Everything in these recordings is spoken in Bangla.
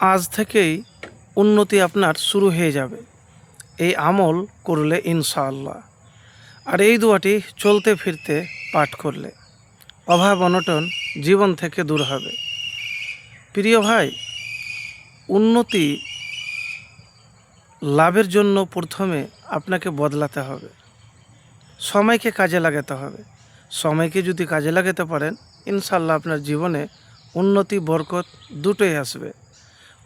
আজ থেকেই উন্নতি আপনার শুরু হয়ে যাবে। এই আমল করলে ইনশাআল্লাহ। আর এই দোয়াটি চলতে ফিরতে পাঠ করলে অভাব অনটন জীবন থেকে দূর হবে। প্রিয় ভাই, উন্নতি লাভের জন্য প্রথমে আপনাকে বদলাতে হবে। সময়কে কাজে লাগাতে হবে। সময়কে যদি কাজে লাগাতে পারেন ইনশাল্লাহ আপনার জীবনে উন্নতি, বরকত দুটোই আসবে।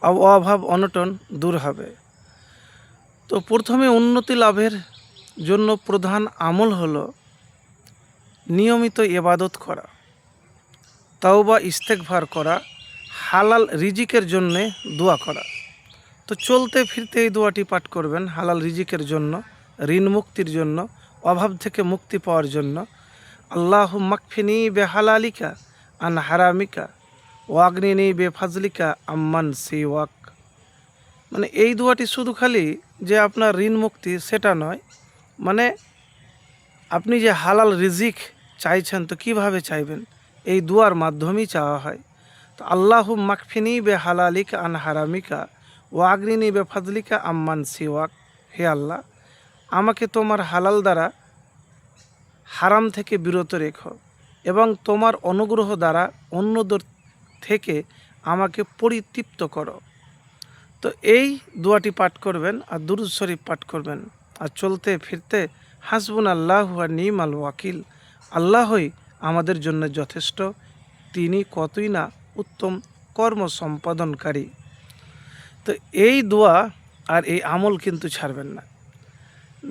অভাব অনটন দূর হবে। তো প্রথমে উন্নতি লাভের জন্য প্রধান আমল হলো নিয়মিত এবাদত করা তাও তাওবা ইস্তেকভার করা, হালাল রিজিকের জন্যে দোয়া করা। তো চলতে ফিরতে এই দোয়াটি পাঠ করবেন, হালাল রিজিকের জন্য, ঋণ মুক্তির জন্য, অভাব থেকে মুক্তি পাওয়ার জন্য। আল্লাহ মাকফিনি বেহালালিকা আন হারামিকা। ওয়াগনিনি বে ফাজলিকা আম্মান সি ওয়াক। মানে এই দোয়াটি শুধু খালি যে আপনার ঋণ মুক্তি, সেটা নয়। মানে আপনি যে হালাল রিজিক চাইছেন, তো কীভাবে চাইবেন? এই দুয়ার মাধ্যমেই চাওয়া হয়। তো আল্লাহ মাকফিনি বে হালালিকা আন হারামিকা ওয়াগরিনি বে ফাজলিকা আম্মান সিওয়াক হে আল্লাহ, আমাকে তোমার হালাল দ্বারা হারাম থেকে বিরত রেখো এবং তোমার অনুগ্রহ দ্বারা অন্যদের থেকে আমাকে পরিতৃপ্ত করো। তো এই দোয়াটি পাঠ করবেন আর দুরুদ শরীফ পাঠ করবেন। আর চলতে ফিরতে হাসবুন আল্লাহ আর নিম আল ওয়াকিল। আল্লাহই আমাদের জন্য যথেষ্ট। তিনি কতই না উত্তম কর্ম সম্পাদনকারী। তো এই দোয়া আর এই আমল কিন্তু ছাড়বেন না।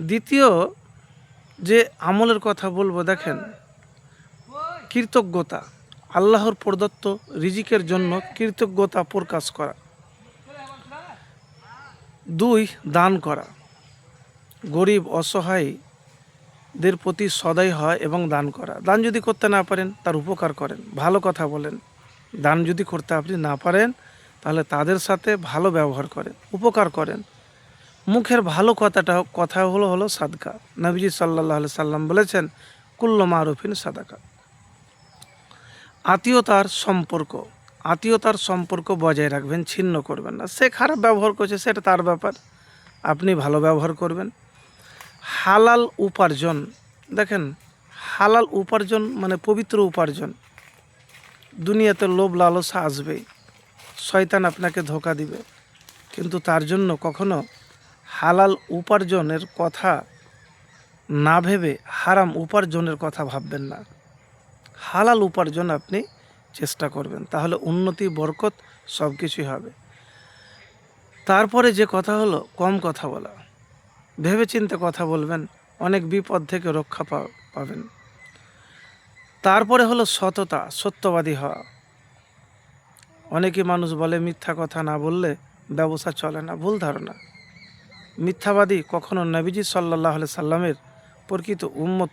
দ্বিতীয় যে আমলের কথা বলব দেখেন, কৃতজ্ঞতা। আল্লাহর প্রদত্ত রিজিকের জন্য কৃতজ্ঞতা প্রকাশ করা। দুই, দান করা। গরিব, অসহায়দের প্রতি সদয় হয় এবং দান করা। দান যদি করতে না পারেন, তার উপকার করেন। ভালো কথা বলেন। দান যদি করতে আপনি না পারেন, তাহলে তাদের সাথে ভালো ব্যবহার করেন, উপকার করেন। মুখের ভালো কথাটা, কথা হলো হলো সাদকা। নবীজি সাল্লাহ সাল্লাম বলেছেন, কুল্ল মারুফিন সাদাকা। আত্মীয়তার সম্পর্ক আত্মীয়তার সম্পর্ক বজায় রাখবেন, ছিন্ন করবেন না। সে খারাপ ব্যবহার করছে, সেটা তার ব্যাপার। আপনি ভালো ব্যবহার করবেন। হালাল উপার্জন, দেখেন, হালাল উপার্জন মানে পবিত্র উপার্জন। দুনিয়াতে লোভ লালসা আসবেই। শয়তান আপনাকে ধোকা দিবে। কিন্তু তার জন্য কখনো হালাল উপার্জনের কথা না ভেবে হারাম উপার্জনের কথা ভাববেন না। হালাল উপার্জন আপনি চেষ্টা করবেন, তাহলে উন্নতি, বরকত সব কিছুই হবে। তারপরে যে কথা হলো, কম কথা বলা। ভেবেচিন্তে কথা বলবেন, অনেক বিপদ থেকে রক্ষা পাবেন। তারপরে হলো সততা, সত্যবাদী হওয়া। অনেকে মানুষ বলে, মিথ্যা কথা না বললে ব্যবসা চলে না। ভুল ধারণা। মিথ্যাবাদী কখনো নবীজি সাল্লাহ সাল্লামের প্রকৃত উম্মত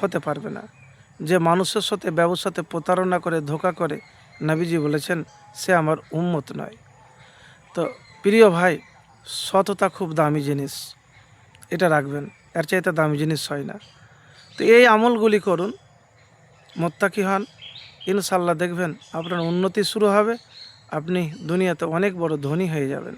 হতে পারবে না। যে মানুষের সাথে ব্যবসাতে প্রতারণা করে, ধোকা করে, নবীজি বলেছেন, সে আমার উম্মত নয়। তো প্রিয় ভাই, সততা খুব দামি জিনিস। এটা রাখবেন, এর চাইতে দামি জিনিস হয় না। তো এই আমলগুলি করুন মোত্তা মোত্তাকি হন ইনশাল্লাহ দেখবেন আপনার উন্নতি শুরু হবে, আপনি দুনিয়াতে অনেক বড় ধনী হয়ে যাবেন।